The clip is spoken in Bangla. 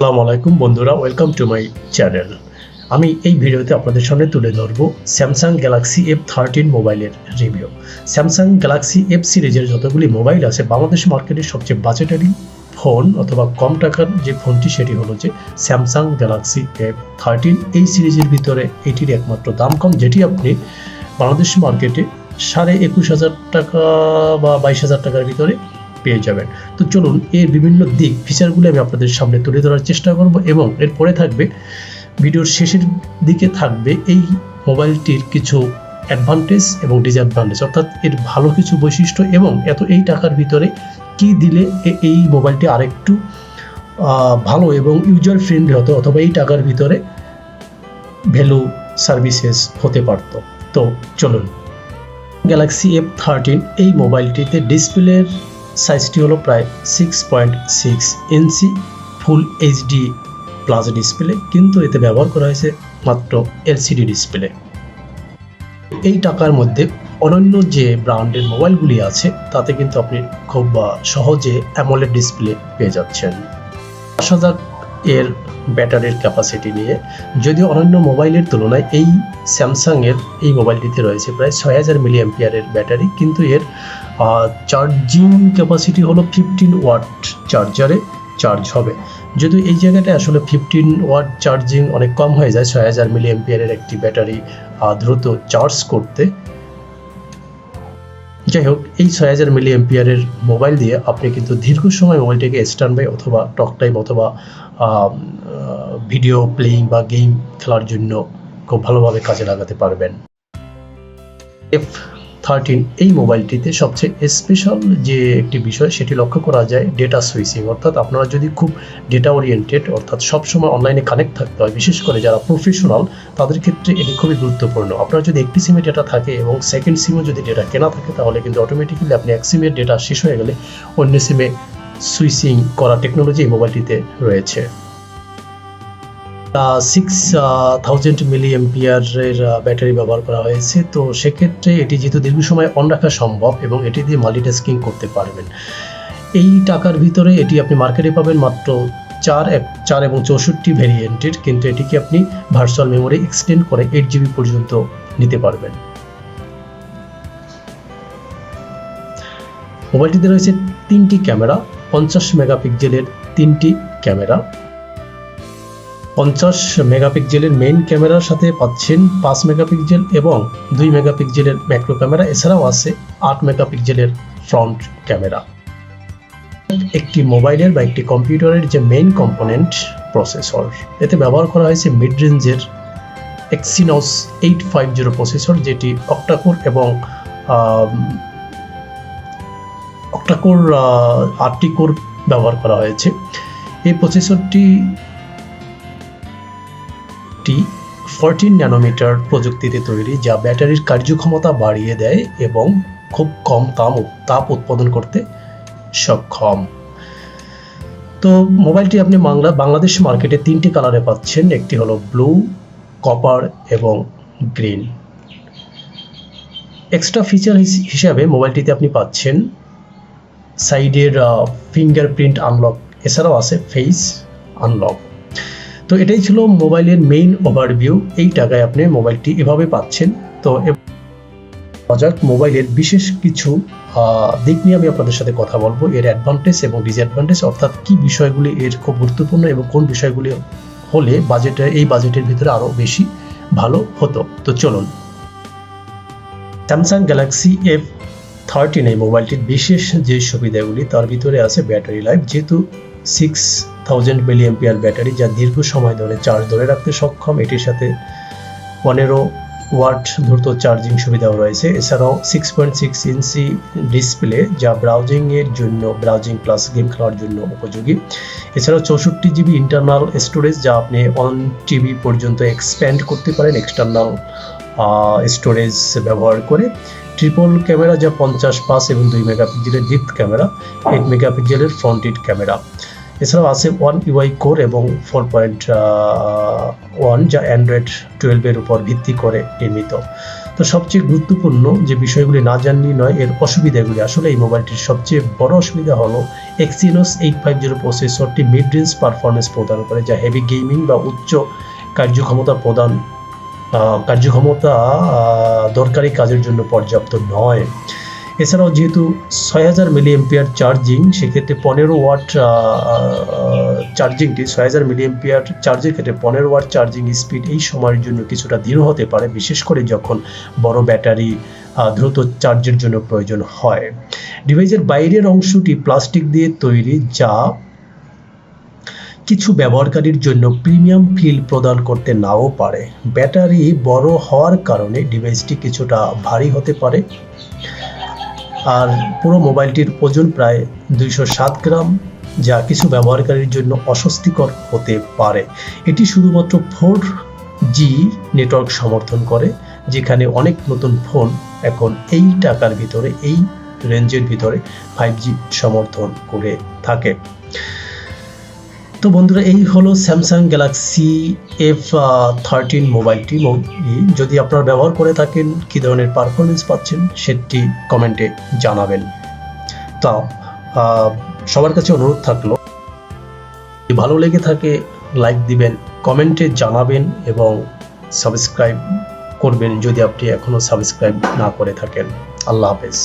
আসসালামু আলাইকুম বন্ধুরা ওয়েলকাম টু মাই চ্যানেল আমি এই ভিডিওতে আপনাদের সামনে তুলে ধরবো স্যামসাং গ্যালাক্সি এফ থার্টিন মোবাইলের রিভিউ স্যামসাং গ্যালাক্সি এফ সিরিজের যতগুলি মোবাইল আছে, বাংলাদেশ মার্কেটের সবচেয়ে বাজেটারি ফোন অথবা কম টাকার যে ফোনটি সেটি হলো যে স্যামসাং গ্যালাক্সি এফ থার্টিন এই সিরিজের ভিতরে এটির একমাত্র দাম কম, যেটি আপনি বাংলাদেশ মার্কেটে সাড়ে একুশ হাজার টাকা বা বাইশ হাজার টাকার ভিতরে পেয়ে যাবেন। তো চলুন এর বিভিন্ন দিক ফিচারগুলো আমি আপনাদের সামনে তুলে ধরার চেষ্টা করব এবং এরপরে থাকবে, ভিডিওর শেষের দিকে থাকবে এই মোবাইলটির কিছু অ্যাডভান্টেজ এবং ডিসঅ্যাডভান্টেজ অর্থাৎ এর ভালো কিছু বৈশিষ্ট্য এবং এত এই টাকার ভিতরে কি দিলে এই মোবাইলটি আরেকটু ভালো এবং ইউজার ফ্রেন্ডলি হতো অথবা এই টাকার ভিতরে ভ্যালু সার্ভিসেস হতে পারত। তো চলুন গ্যালাক্সি এফ থার্টিন এই মোবাইলটিতে ডিসপ্লের সাইজটি হলো প্রায় six point six inch full HD plus display কিন্তু এতে ব্যবহার করা হয়েছে মাত্র এলসিডি ডিসপ্লে এই টাকার মধ্যে অনন্য যে ব্র্যান্ডের মোবাইলগুলি আছে, তাতে কিন্তু আপনি খুব সহজে অ্যামোলেড ডিসপ্লে পেয়ে যাচ্ছেন। যাক এর ব্যাটারির ক্যাপাসিটি নিয়ে। যদিও অন্যান্য মোবাইলের তুলনায় এই স্যামসাংয়ের এই মোবাইলটিতে রয়েছে প্রায় ছয় হাজার মিলি অ্যাম্পিয়ারের ব্যাটারি, কিন্তু এর চার্জিং ক্যাপাসিটি হলো ফিফটিন ওয়াট চার্জারে চার্জ হবে। যদিও এই জায়গাটায় আসলে ফিফটিন ওয়াট চার্জিং অনেক কম হয়ে যায়, ছয় হাজার মিলি অ্যাম্পিয়ারের একটি ব্যাটারি দ্রুত চার্জ করতে। যাই হোক, এই ছয় হাজার মিলি এম্পিয়ারের মোবাইল দিয়ে আপনি কিন্তু দীর্ঘ সময় মোবাইলটিকে স্ট্যান্ড বাই অথবা টক টাইম অথবা ভিডিও প্লেয়িং বা গেম খেলার জন্য খুব ভালোভাবে কাজে লাগাতে পারবেন। এফ থার্টিন এই মোবাইলটিতে সবচেয়ে স্পেশাল যে একটি বিষয়, সেটি লক্ষ্য করা যায় ডেটা সুইচিং অর্থাৎ আপনারা যদি খুব ডেটা ওরিয়েন্টেড অর্থাৎ সবসময় অনলাইনে কানেক্ট থাকতে হয়, বিশেষ করে যারা প্রফেশনাল তাদের ক্ষেত্রে এটি খুবই গুরুত্বপূর্ণ। আপনার যদি একটি সিমে ডেটা থাকে এবং সেকেন্ড সিমে যদি ডেটা কেনা থাকে, তাহলে কিন্তু অটোমেটিক্যালি আপনি এক সিমের ডেটা শেষ হয়ে গেলে অন্য সিমে সুইচিং করা টেকনোলজি এই মোবাইলটিতে রয়েছে। সিক্স থাউজেন্ড মিলি এমপিয়ারের ব্যাটারি ব্যবহার করা হয়েছে। তো সেক্ষেত্রে এটি যেহেতু দীর্ঘ সময় অন রাখা সম্ভব এবং এটি দিয়ে মাল্টিটাস্কিং করতে পারবেন। এই টাকার ভিতরে এটি আপনি মার্কেটে পাবেন মাত্র চার এক, চার এবং চৌষট্টি ভেরিয়েন্টের কিন্তু এটিকে আপনি ভার্চুয়াল মেমোরি এক্সটেন্ড করে এইট জিবি পর্যন্ত নিতে পারবেন। মোবাইলটিতে রয়েছে তিনটি ক্যামেরা, পঞ্চাশ মেগাপিক্সেলের তিনটি ক্যামেরা। পঞ্চাশ মেগাপিক্সেলের মেইন ক্যামেরার সাথে পাচ্ছেন পাঁচ মেগাপিক্সেল এবং দুই মেগাপিক্সেলের ম্যাক্রো ক্যামেরা এছাড়াও আছে আট মেগাপিক্সেলের ফ্রন্ট ক্যামেরা একটি মোবাইলের বা একটি কম্পিউটারের যে মেইন কম্পোনেন্ট প্রসেসর এতে ব্যবহার করা হয়েছে মিড রেঞ্জের Exynos eight five zero processor যেটি অক্টাকোর এবং অক্টাকোর আটটি কোর ব্যবহার করা হয়েছে। এই প্রসেসরটি একটি ফোরটিন ন্যানোমিটার প্রযুক্তিতে তৈরি, যা ব্যাটারির কার্যক্ষমতা বাড়িয়ে দেয় এবং খুব কম তাপ তাপ উৎপাদন করতে সক্ষম। তো মোবাইলটি আপনি বাংলা, বাংলাদেশ মার্কেটে তিনটি কালারে পাচ্ছেন, একটি হলো ব্লু, কপার এবং গ্রিন। এক্সট্রা ফিচার হিসাবে মোবাইলটিতে আপনি পাচ্ছেন সাইডের ফিঙ্গারপ্রিন্ট আনলক এছাড়াও আছে ফেস আনলক তো এটাই ছিল মোবাইলের মেইন ওভারভিউ এই টাকায় আপনি মোবাইলটি এভাবে পাচ্ছেন। তো যাক মোবাইলের বিশেষ কিছু দিক নিয়ে আমি আপনাদের সাথে কথা বলব। এর অ্যাডভান্টেজ এবং ডিসঅ্যাডভান্টেজ অর্থাৎ কি বিষয়গুলি এর খুব গুরুত্বপূর্ণ এবং কোন বিষয়গুলি হলে বাজেটে এই বাজেটের ভিতরে আরও বেশি ভালো হতো। তো চলুন। স্যামসাং গ্যালাক্সি এফ থার্টিন এই মোবাইলটির বিশেষ যে সুবিধাগুলি, তার ভিতরে আছে ব্যাটারি লাইফ। যেহেতু six thousand milli ampere battery যা দীর্ঘ সময় ধরে চার্জ ধরে রাখতে সক্ষম। এটির সাথে পনেরো ওয়াট দ্রুত চার্জিং সুবিধাও রয়েছে। এছাড়াও six point six inch display যা ব্রাউজিংয়ের জন্য ব্রাউজিং প্লাস গেম খেলার জন্য উপযোগী। এছাড়াও চৌষট্টি জিবি ইন্টারনাল স্টোরেজ যা আপনি ওয়ান টিবি পর্যন্ত এক্সপ্যান্ড করতে পারেন এক্সটার্নাল স্টোরেজ ব্যবহার করে। ট্রিপল ক্যামেরা যা পঞ্চাশ পাঁচ এবং দুই মেগাপিক্সেলের ডিপ ক্যামেরা এইট মেগাপিক্সেলের ফ্রন্ট ইট ক্যামেরা এছাড়াও আছে ওয়ান ইউআই কোর এবং ফোর পয়েন্ট ওয়ান, যা অ্যান্ড্রয়েড টুয়েলভের উপর ভিত্তি করে নির্মিত। তো সবচেয়ে গুরুত্বপূর্ণ যে বিষয়গুলি না জানলেই নয়, এর অসুবিধাগুলি। আসলে এই মোবাইলটির সবচেয়ে বড় অসুবিধা হলো এক্সিনোস এইট ফাইভ জিরো প্রসেসরটি মিড রেঞ্জ পারফরমেন্স প্রদান করে, যা হেভি গেমিং বা উচ্চ কার্যক্ষমতা প্রদান কার্যক্ষমতা দরকারি কাজের জন্য পর্যাপ্ত নয়। এছাড়াও যেহেতু ছয় হাজার মিলি এম্পিয়ার চার্জিং সেক্ষেত্রে পনেরো ওয়াট চার্জিংটি ছয় হাজার মিলি এম্পিয়ার চার্জের ক্ষেত্রে পনেরো ওয়াট চার্জিং স্পিড এই সময়ের জন্য কিছুটা ধীর হতে পারে, বিশেষ করে যখন বড় ব্যাটারি দ্রুত চার্জের জন্য প্রয়োজন হয়। ডিভাইসের বাইরের অংশটি প্লাস্টিক দিয়ে তৈরি, যা কিছু ব্যবহারকারীর জন্য প্রিমিয়াম ফিল প্রদান করতে নাও পারে। ব্যাটারি বড় হওয়ার কারণে ডিভাইসটি কিছুটা ভারী হতে পারে। আর পুরো মোবাইলটির ওজন প্রায় দুইশো সাত গ্রাম, যা কিছু ব্যবহারকারীর জন্য অস্বস্তিকর হতে পারে। এটি শুধুমাত্র ফোর জি নেটওয়ার্ক সমর্থন করে, যেখানে অনেক নতুন ফোন এখন এই টাকার ভিতরে, এই রেঞ্জের ভিতরে ফাইভ জি সমর্থন করে থাকে। তো বন্ধুরা, এই হলো স্যামসাং গ্যালাক্সি এফ থার্টিন মোবাইলটি যদি আপনারা ব্যবহার করে থাকেন, কী ধরনের পারফরমেন্স পাচ্ছেন, সেটি কমেন্টে জানাবেন। তা সবার কাছে অনুরোধ থাকল ভালো লেগে থাকে লাইক দিবেন কমেন্টে জানাবেন এবং সাবস্ক্রাইব করবেন যদি আপনি এখনও সাবস্ক্রাইব না করে থাকেন। আল্লাহ হাফেজ।